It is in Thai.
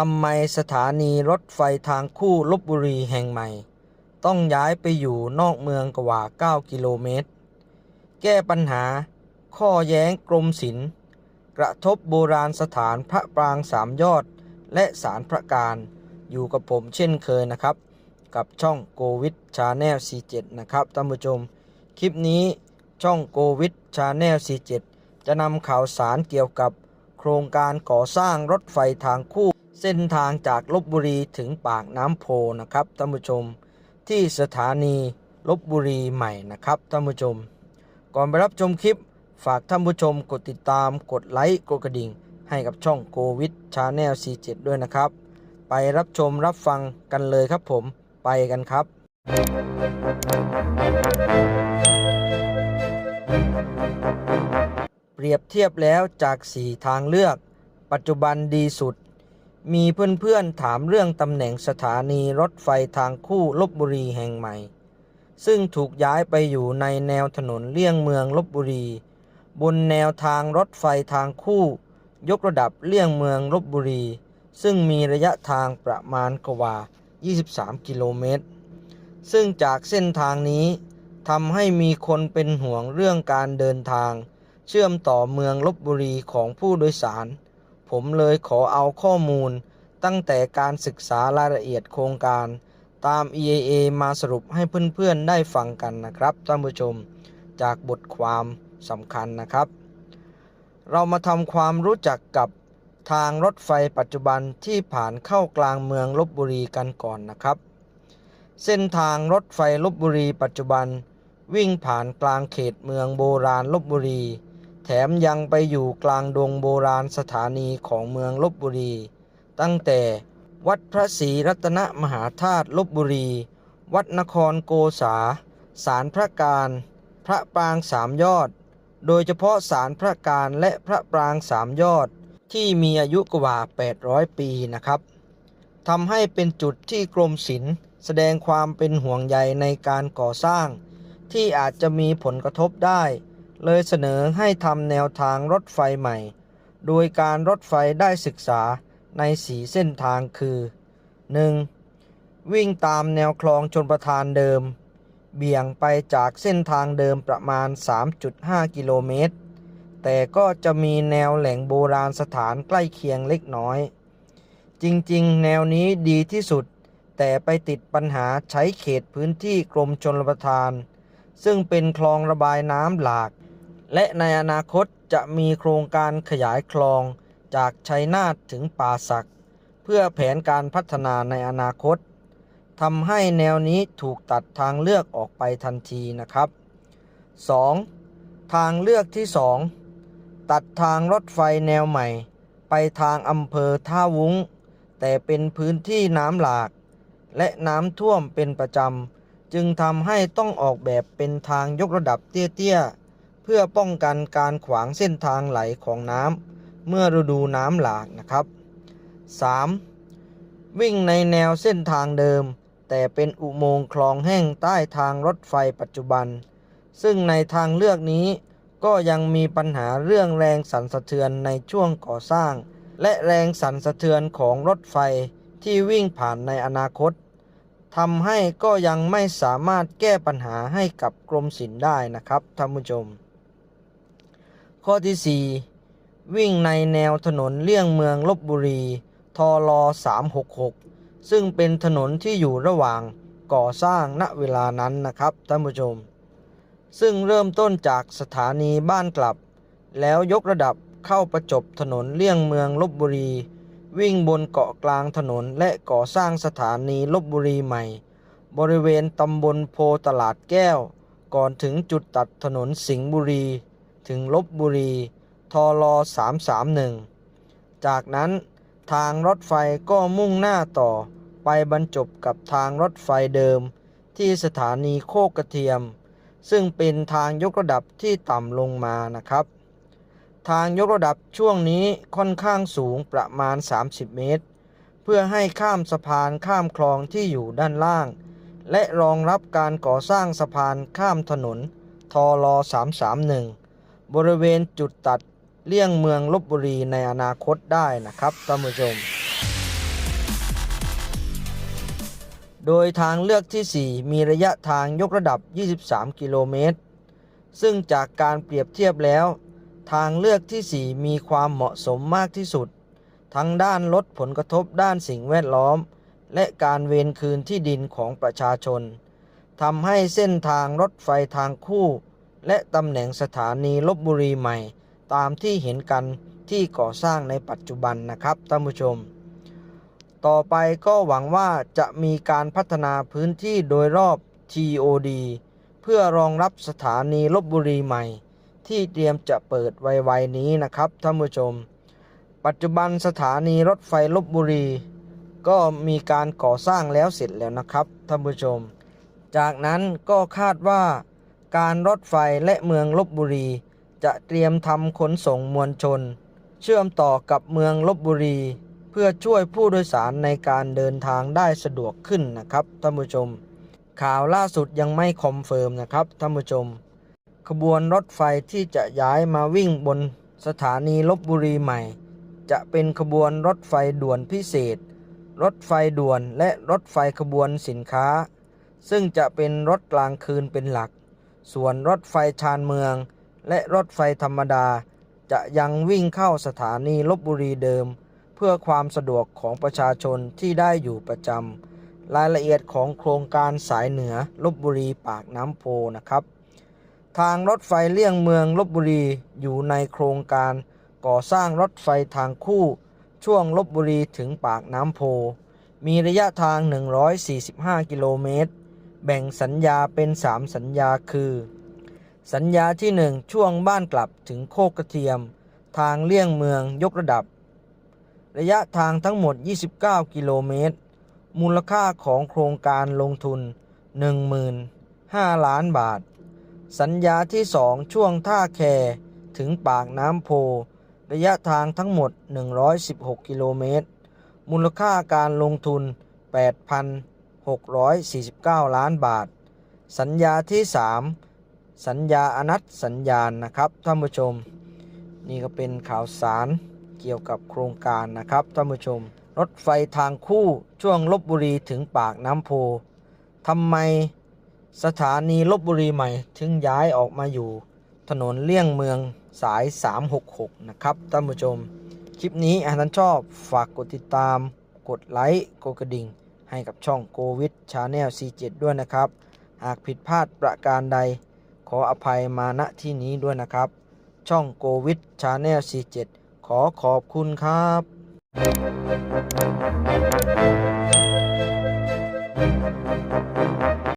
ทำไมสถานีรถไฟทางคู่ลบบุรีแห่งใหม่ ต้องย้ายไปอยู่นอกเมืองกว่า 9 กิโลเมตร แก้ปัญหา ข้อแย้งกรมศิลป์กระทบโบราณสถานพระปรางสามยอด และสารพระการอยู่กับผมเช่นเคยนะครับ กับช่องโกวิดชาแนล47นะครับท่านผู้ชม คลิปนี้ช่องโกวิดชาแนล47จะนำข่าวสารเกี่ยวกับโครงการก่อสร้างรถไฟทางคู่ เส้นทางจากลบบุรีถึงปากน้ำโพนะครับท่านผู้ชม ที่สถานีลบบุรีใหม่นะครับท่านผู้ชม ก่อนไปรับชมคลิป ฝากท่านผู้ชมกดติดตามกดไลค์กดกระดิ่ง ให้กับช่องโกวิดชาแนล47ด้วยนะครับ ไปรับชมรับฟังกันเลยครับผมไปกันครับ เปรียบเทียบแล้วจาก 4 ทางเลือก ปัจจุบันดีสุด มีเพื่อนๆถามเรื่องตำแหน่งสถานีรถไฟทางคู่ลบบุรีแห่งใหม่ ซึ่งถูกย้ายไปอยู่ในแนวถนนเลี่ยงเมืองลบบุรี บนแนวทางรถไฟทางคู่ ยกระดับเลี่ยงเมืองลบบุรี ซึ่งมีระยะทางประมาณกว่า 23 กิโลเมตร ซึ่งจากเส้นทางนี้ทำให้มีคนเป็นห่วงเรื่องการเดินทาง เชื่อมต่อเมืองลบบุรีของผู้โดยสาร ผมเลยขอเอาข้อมูล ตั้งแต่การศึกษารายละเอียดโครงการ ตาม EAA มาสรุปให้เพื่อนๆได้ฟังกันนะครับท่านผู้ชม จากบทความสำคัญนะครับ เรามาทำความรู้จักกับทางรถไฟปัจจุบันที่ผ่านเข้ากลางเมืองลบบุรีกันก่อนนะครับ เส้นทางรถไฟลบบุรีปัจจุบัน วิ่งผ่านกลางเขตเมืองโบราณลบบุรี แถมยังไปอยู่กลางดงโบราณสถานีของเมืองลบบุรี ตั้งแต่วัดพระศรีรัตนมหาธาตุลบบุรี วัดนครโกษาศาลพระการ พระปรางสามยอด โดยเฉพาะศาลพระการและพระปรางสามยอดที่มีอายุกว่า 800 ปีนะครับทำให้เป็นจุดที่กรมศิลป์แสดงความเป็นห่วงใยในการก่อสร้าง ที่อาจจะมีผลกระทบได้ เลยเสนอให้ทำแนวทางรถไฟใหม่ โดยการรถไฟได้ศึกษาในสีเส้นทางคือ 1. วิ่งตามแนวคลองชนประทานเดิม เบี่ยงไปจากเส้นทางเดิมประมาณ 3.5 กิโลเมตร แต่ก็จะมีแนวแหล่งโบราณสถานใกล้เคียงเล็กน้อย จริงๆ แนวนี้ดีที่สุด แต่ไปติดปัญหาใช้เขตพื้นที่กรมชนประทาน ซึ่งเป็นคลองระบายน้ำหลาก และในอนาคตจะมีโครงการขยายคลองจากชัยนาทถึงป่าสัก เพื่อแผนการพัฒนาในอนาคตทำให้แนวนี้ถูกตัดทางเลือกออกไปทันทีนะครับ 2. ทางเลือกที่ 2 ตัดทางรถไฟแนวใหม่ ไปทางอำเภอท่าวุ้ง แต่เป็นพื้นที่น้ำหลาก และน้ำท่วมเป็นประจำ จึงทำให้ต้องออกแบบเป็นทางยกระดับเตี้ยๆ เพื่อป้องกันการขวางเส้นทางไหลของน้ำเมื่อฤดูน้ำหลากนะครับ 3. วิ่งในแนวเส้นทางเดิม แต่เป็นอุโมงค์คลองแห้งใต้ทางรถไฟปัจจุบัน ซึ่งในทางเลือกนี้ก็ยังมีปัญหาเรื่องแรงสั่นสะเทือนในช่วงก่อสร้าง และแรงสั่นสะเทือนของรถไฟที่วิ่งผ่านในอนาคตทำให้ก็ยังไม่สามารถแก้ปัญหาให้กับกรมศิลป์ได้นะครับท่านผู้ชม ข้อที่ 4 วิ่งในแนวถนนเลี่ยงเมืองลบบุรีทล366 ซึ่งเป็นถนนที่อยู่ระหว่างก่อสร้างณเวลานั้นนะครับท่านผู้ชม ซึ่งเริ่มต้นจากสถานีบ้านกลับ แล้วยกระดับเข้าประจบถนนเลี่ยงเมืองลบบุรี วิ่งบนเกาะกลางถนนและก่อสร้างสถานีลบบุรีใหม่ บริเวณตำบลโพตลาดแก้ว ก่อนถึงจุดตัดถนนสิงห์บุรี ถึงลบบุรีทล331 จากนั้นทางรถไฟก็มุ่งหน้าต่อไปบรรจบกับทางรถไฟเดิม ที่สถานีโคกกระเทียม ซึ่งเป็นทางยกระดับที่ต่ำลงมานะครับ ทางยกระดับช่วงนี้ค่อนข้างสูงประมาณ 30 เมตร เพื่อให้ข้ามสะพานข้ามคลองที่อยู่ด้านล่าง และรองรับการก่อสร้างสะพานข้ามถนนทล331 บริเวณจุดตัดเลี่ยงเมืองลบบุรีในอนาคตได้นะครับท่านผู้ชม โดยทางเลือกที่ 4 มีระยะทางยกระดับ 23 กิโลเมตร ซึ่งจากการเปรียบเทียบแล้ว ทางเลือกที่ 4 มีความเหมาะสมมากที่สุด ทั้งด้านลดผลกระทบด้านสิ่งแวดล้อม และการเวนคืนที่ดินของประชาชนทำให้เส้นทางรถไฟทางคู่ และตำแหน่งสถานีลบบุรีใหม่ ตามที่เห็นกันที่ก่อสร้างในปัจจุบันนะครับท่านผู้ชม ต่อไปก็หวังว่าจะมีการพัฒนาพื้นที่โดยรอบ TOD เพื่อรองรับสถานีลบบุรีใหม่ ที่เตรียมจะเปิดไวๆนี้นะครับท่านผู้ชม ปัจจุบันสถานีรถไฟลบบุรี ก็มีการก่อสร้างแล้วเสร็จแล้วนะครับท่านผู้ชม จากนั้นก็คาดว่า การรถไฟและเมืองลบบุรี จะเตรียมทำขนส่งมวลชน เชื่อมต่อกับเมืองลบบุรี เพื่อช่วยผู้โดยสารในการเดินทางได้สะดวกขึ้นนะครับท่านผู้ชม ข่าวล่าสุดยังไม่คอมเฟิร์มนะครับท่านผู้ชม ขบวนรถไฟที่จะย้ายมาวิ่งบนสถานีลบบุรีใหม่ จะเป็นขบวนรถไฟด่วนพิเศษ รถไฟด่วนและรถไฟขบวนสินค้า ซึ่งจะเป็นรถกลางคืนเป็นหลัก ส่วนรถไฟชานเมือง และรถไฟธรรมดา จะยังวิ่งเข้าสถานีลบบุรีเดิม เพื่อความสะดวกของประชาชนที่ได้อยู่ประจำรายละเอียดของโครงการสายเหนือลบบุรีปากน้ำโพนะครับ ทางรถไฟเลี่ยงเมืองลบบุรีอยู่ในโครงการก่อสร้างรถไฟทางคู่ ช่วงลบบุรีถึงปากน้ำโพ มีระยะทาง 145 กิโลเมตร แบ่งสัญญาเป็น 3 สัญญาคือ สัญญาที่ 1 ช่วงบ้านกลับถึงโคกกระเทียม ทางเลี่ยงเมืองยกระดับ ระยะทางทั้งหมด 29 กิโลเมตร มูลค่าของโครงการลงทุน 15,000ล้านบาท สัญญาที่ 2 ช่วงท่าแคถึงปากน้ำโพ ระยะทางทั้งหมด 116 กิโลเมตร มูลค่าการลงทุน 8,000 649 ล้านบาท สัญญาที่ 3 สัญญาอนัตสัญญาณนะครับท่านผู้ชม นี่ก็เป็นข่าวสารเกี่ยวกับโครงการนะครับท่านผู้ชม รถไฟทางคู่ช่วงลบบุรีถึงปากน้ำโพทำไมสถานีลบบุรีใหม่ ถึงย้ายออกมาอยู่ ถนนเลี่ยงเมืองสาย 366 นะครับท่านผู้ชม คลิปนี้อาท่านชอบฝากกดติดตาม กดไลค์ กดกระดิ่ง ให้กับช่องโควิดชาแนล C7 ด้วยนะครับ หากผิดพลาดประการใด ขออภัยมาณที่นี้ด้วยนะครับ ช่องโควิดชาแนล C7 ขอขอบคุณครับ